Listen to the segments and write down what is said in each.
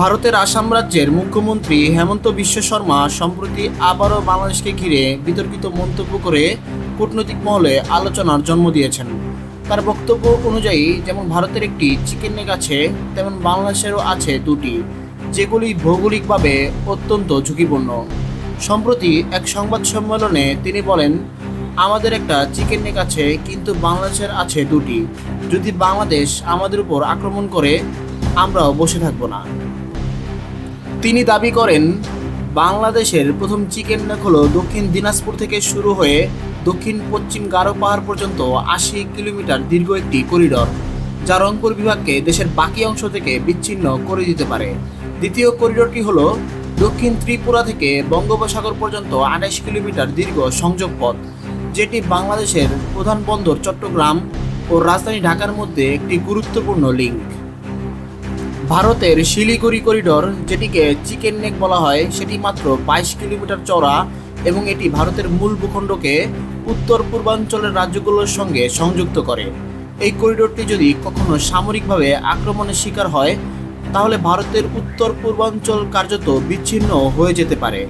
ভারতের আসাম রাজ্যের মুখ্যমন্ত্রী হেমন্ত বিশ্ব শর্মা সম্প্রতি আবারও বাংলাদেশকে ঘিরে বিতর্কিত মন্তব্য করে কূটনৈতিক মহলে আলোচনার জন্ম দিয়েছেন। তার বক্তব্য অনুযায়ী, যেমন ভারতের একটি চিকেন নেক আছে, তেমন বাংলাদেশেরও আছে দুটি, যেগুলি ভৌগোলিকভাবে অত্যন্ত ঝুঁকিপূর্ণ। সম্প্রতি এক সংবাদ সম্মেলনে তিনি বলেন, আমাদের একটা চিকেন নেক আছে, কিন্তু বাংলাদেশের আছে দুটি। যদি বাংলাদেশ আমাদের উপর আক্রমণ করে, আমরাও বসে থাকব না। তিনি দাবি করেন, বাংলাদেশের প্রথম চিকেন নেক হলো দক্ষিণ দিনাজপুর থেকে শুরু হয়ে দক্ষিণ পশ্চিম গারো পাহাড় পর্যন্ত আশি কিলোমিটার দীর্ঘ একটি করিডর, যা রংপুর বিভাগকে দেশের বাকি অংশ থেকে বিচ্ছিন্ন করে দিতে পারে। দ্বিতীয় করিডরটি হল দক্ষিণ ত্রিপুরা থেকে বঙ্গোপসাগর পর্যন্ত আঠাশ কিলোমিটার দীর্ঘ সংযোগ পথ, যেটি বাংলাদেশের প্রধান বন্দর চট্টগ্রাম ও রাজধানী ঢাকার মধ্যে একটি গুরুত্বপূর্ণ লিঙ্ক ভারতের শিলিগুড়ি করিডোর, যেটিকে চিকেন নেক বলা হয়, সেটি মাত্র বাইশ কিলোমিটার চওড়া এবং এটি ভারতের মূল ভূখণ্ডকে উত্তর পূর্বাঞ্চলের রাজ্যগুলোর সঙ্গে সংযুক্ত করে। এই করিডোরটি যদি কখনো সামরিকভাবে আক্রমণের শিকার হয়, তাহলে ভারতের উত্তর পূর্বাঞ্চল কার্যত বিচ্ছিন্ন হয়ে যেতে পারে।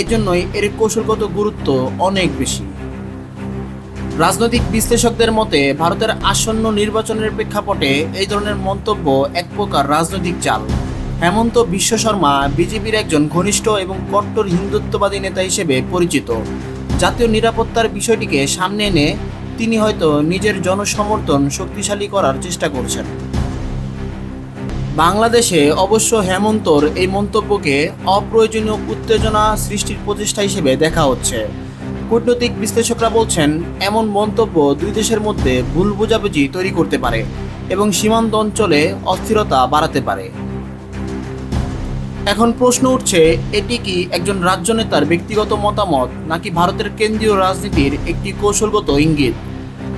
এজন্যই এর কৌশলগত গুরুত্ব অনেক বেশি। রাজনৈতিক বিশ্লেষকদের মতে, ভারতের আসন্ন নির্বাচনের প্রেক্ষাপটে এই ধরনের মন্তব্য এক প্রকার রাজনৈতিক চাল হেমন্ত বিশ্ব শর্মা, বিজেপির একজন ঘনিষ্ঠ এবং কট্টর হিন্দুত্ববাদী নেতা হিসেবে পরিচিত। জাতীয় নিরাপত্তার বিষয়টিকে সামনে এনে তিনি হয়তো নিজের জনসমর্থন শক্তিশালী করার চেষ্টা করছেন। বাংলাদেশে অবশ্য হেমন্তর এই মন্তব্যকে অপ্রয়োজনীয় উত্তেজনা সৃষ্টির প্রচেষ্টা হিসেবে দেখা হচ্ছে। কূটনৈতিক বিশ্লেষকরা বলছেন, এমন মন্তব্য দুই দেশের মধ্যে ভুল বোঝাবুঝি তৈরি করতে পারে এবং সীমান্ত অঞ্চলে অস্থিরতা বাড়াতে পারে। এখন প্রশ্ন উঠছে, এটি কি একজন রাজ্য নেতার ব্যক্তিগত মতামত নাকি ভারতের কেন্দ্রীয় রাজনীতির একটি কৌশলগত ইঙ্গিত?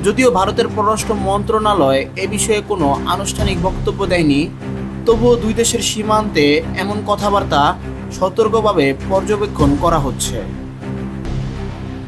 যদিও ভারতের পররাষ্ট্র মন্ত্রণালয় এ বিষয়ে কোনো আনুষ্ঠানিক বক্তব্য দেয়নি, তবুও দুই দেশের সীমান্তে এমন কথাবার্তা সতর্কভাবে পর্যবেক্ষণ করা হচ্ছে।